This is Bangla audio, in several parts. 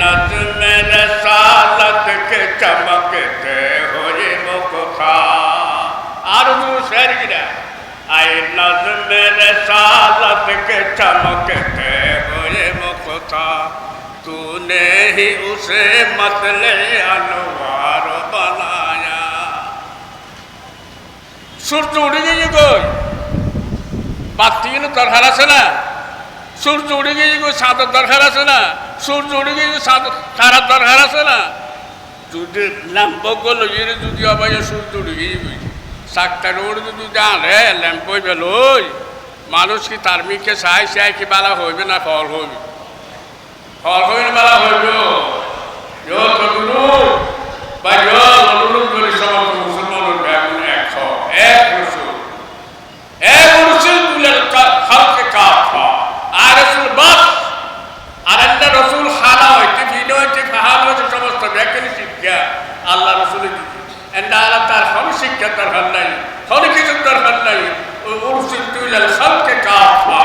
नज मेरे सालत के चमकते होए मुखा आरजू शहर गिरा आए नज मेरे सालत के चमकते होए मुखा तूने ही उसे मतले अनवार बनाया सूरज उड़ गई कोई बात तीन दरखार से ना सूरज उड़ गई कोई सात दरखार से ना সূর্য সাঁতার সারার দরকার আছে না? যদি ল্যাম্প গলো ইয়ে যদি আবার সূর্য গিয়ে কই সাতটার ওর যদি জানে ল্যাম্প হইবে লই মানুষ কি সাই সাই কি বেলা হইবে না, ফল হইবে? ফল হইবে বেলা হইবে যত গুরু বা যত অনুরোধ করে সমস্ত মুসলমানের ব্যাগুন এক এক রসুল এক রসুল তুলেন খালকে কাফা আর রসুল বাস আর একটা রসুল খানা হইতে ভিন্ন হইতে ফাহাম হইতে সমস্ত ব্যাখ্যানি শিক্ষা আল্লাহ রসুলের দিকে এন্ডা আল্লাহ তার কোনো শিক্ষা দরকার নাই কোনো কিছু দরকার নাই রসুল তুলেন খালকে কাফা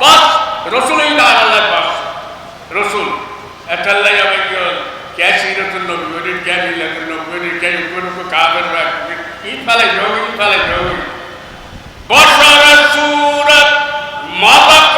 বাস রসুলই না আল্লাহ বাস রসুল এটাল্লাই আমার কি क्या सीरत नबी वरी क्या मिलत नबी वरी क्या ऊपर को काबर रख इन फाले जोगी इन फाले जोगी बशर सूरत Malak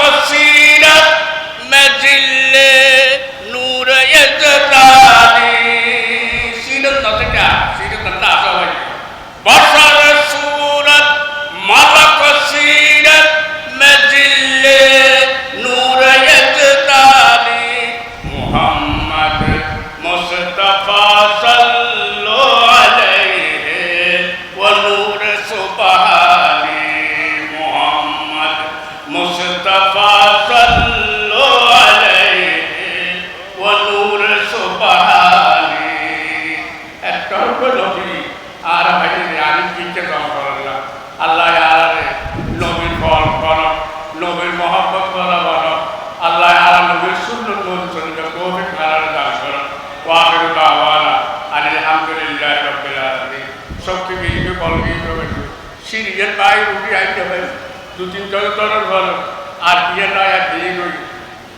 She didn't buy it, would be right away. আর আর আর দু তিন জন তরল ভালো। আর বিয়ে নয় আর বিয়ে নই।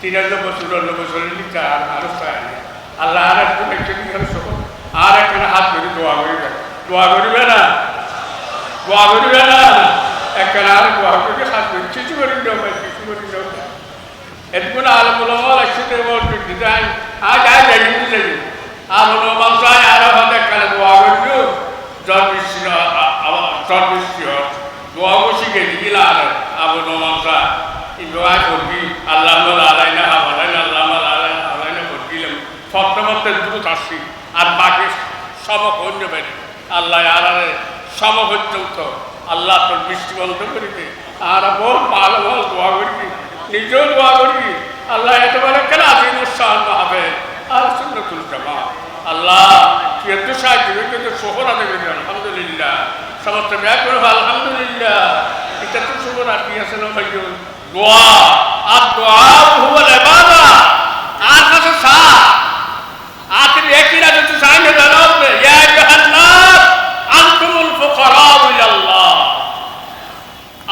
তিরানব্বই চুরানব্বই চল্লিশ লিখতে আর না। আল্লাহ আর একটু একটু করে সব আর একটা হাত ধরে দোয়া করিবে। দোয়া করিবে না? দোয়া করিবে না? একটা আর দোয়া করিবে, হাত ধরে কিছু করি দেবো কিছু করি দেবো এতগুলো আলমুলমাল একসাথে বলতে ডিজাইন আজ আজ যাই বুঝে আলমুলমাল চাই আরও হতে কালে দোয়া জ্বর বৃষ্টি হয়। আলমুলমাল চাই এই দোয়া করবি, আল্লাহ আলাই না হাবালাই না আল্লাহ আলাই না হাবালাই না করছিলাম সপ্তমত্তে দ্রুত আসছি, আর বাকি সব অন্য বেড়ে। আল্লাহ আর সম পর্যন্ত আল্লাহ তোর বৃষ্টি বন্ধ করিতে। আর বহু ভালো ভালো দোয়া করবি, নিজেও দোয়া করবি। আল্লাহ এত বলে কেন আজিম উৎসাহ হবে। আর শূন্য তুলতে মা আল্লাহ, তুই এত সাহায্য করবি কিন্তু শোহরা দেবে, আলহামদুলিল্লাহ। সমস্ত ব্যয় করব আলহামদুলিল্লাহ। এটা তো শোহর আর কি আছে না ভাই দোয়া আর দোয়া হুবল এবাদা আর কাছে সা আখির একই রাজা তুই সাইনে জানাব ইয়া আইয়ুহান্নাস আনতুমুল ফুকারা ইলাল্লাহ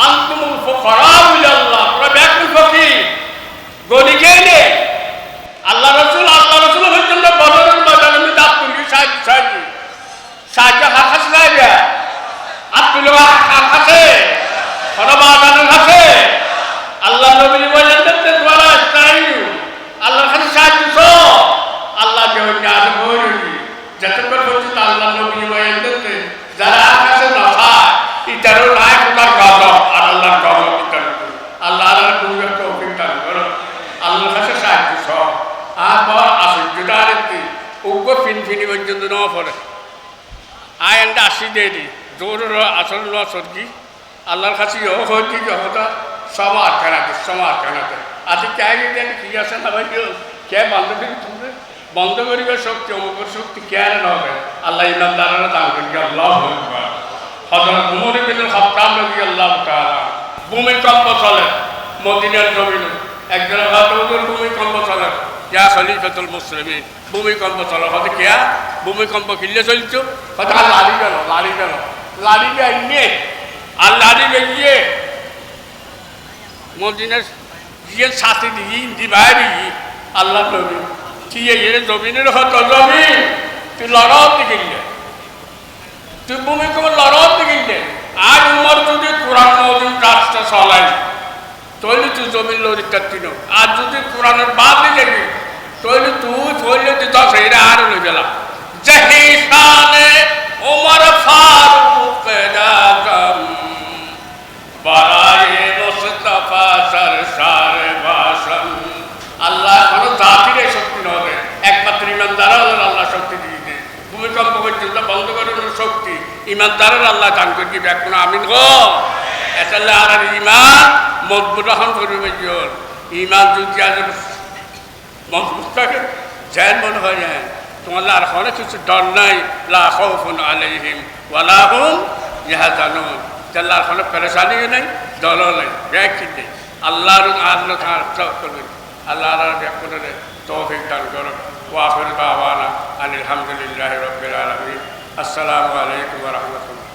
আনতুমুল ফুকারা ইলাল্লাহ তোমরা ব্যাকুল ফকির গনি কে নে আল্লাহ রাসূল আল্লাহ রাসূল হচ্ছেন বদরের ময়দানে আমি দাঁত তুলি সাহায্য সাহায্য সাহায্য হাত হাসে না হাত তুলে হাত হাসে সরবাদানের হাসে আল্লাহ নবী বলেন যে তোমরা ইস্তাইয়ু আল্লাহর কাছে সাহায্য চাও আল্লাহ যে অন্য আছে বইরবি যতক্ষণ পর্যন্ত আল্লাহ নবী বলেন যে যারা আকাশে না পায় ইতারও নাই তোমার গজব আর আল্লাহর গজব ইতার আল্লাহ আল্লাহর পরিবার তৌফিক দান করো আল্লাহর কাছে সাহায্য চাও আর বড় আশ্চর্যতার ফিনি পর্যন্ত নেওয়া পড়ে আয় আসি দিয়ে দি। জোর আসল লোয়া সরকি আল্লাহর কাছে ইহ হইতে হতা সব আটকানাতে সব আটকানাতে আজকে কে দেন কি আছে না ভাই কে বন্ধ করি তুমি বন্ধ করিবার শক্তি, অমুকের শক্তি কে আর নবে আল্লাহ ইমানদারের দাম করি আল্লাহ হজরত উমর বিন খাত্তাব নবী আল্লাহ ভূমিকম্প চলে মদিনার জমিনে। একজন হজরতের ভূমিকম্প চলে। ইয়া খলিফাতুল মুসলিমিন। ভূমিকম্প চলে হতে কেয়া ভূমিকম্প কিনলে চলছো? হয়তো আর লাড়ি গেল লাড়ি গেল লাড়ি গিয়ে আর লাড়ি গিয়ে মদিনার গিয়ে সাথে দিয়ে দিবাই আল্লাহ নবী। তুই এর জমিনের হতো জমিন তুই লড়াও দিকে তুই ভূমিকম্প লড়াও দিকে আজ উমর যদি কোরআন মজুদ রাস্তা চলাই তৈলি তুই জমিন লড়ি তিন আর যদি কোরআনের বাদ দিয়ে তৈলি তুই ফইলে তুই দশ এটা আর লই গেলাম। জাহিসানে ওমর ফারুক রাজম বারায়ে মুস্তাফা সরসার আল্লাহ কোনো শক্তি নয় একমাত্র ইমানদার আল্লাহ শক্তি দিয়ে দেয়। ভূমিকম্প পর্যন্ত বন্ধ করানোর শক্তি ইমানদারের আল্লাহ দান করে দিবে। এখন আমিন গো। এতালে আর ইমান মজবুত রহন করবে ইমান যদি আজ মজবুত থাকে জ্যান মনে হয় যায় তোমার আর কিছু ডর নাই, লা খাউফুন আলাইহিম ওয়ালা হুম ইয়াহজানুন আল্লাহর কোনো পেরেশানি নেই দলও নেই ব্যাখ্যা নেই আল্লাহর আল্লাহ করবেন তৌফিক দান করুন ওয়াফির বাবানা আলহামদুলিল্লাহ রবিল আলমী আসসালামু আলাইকুম রহমতুল্লাহ।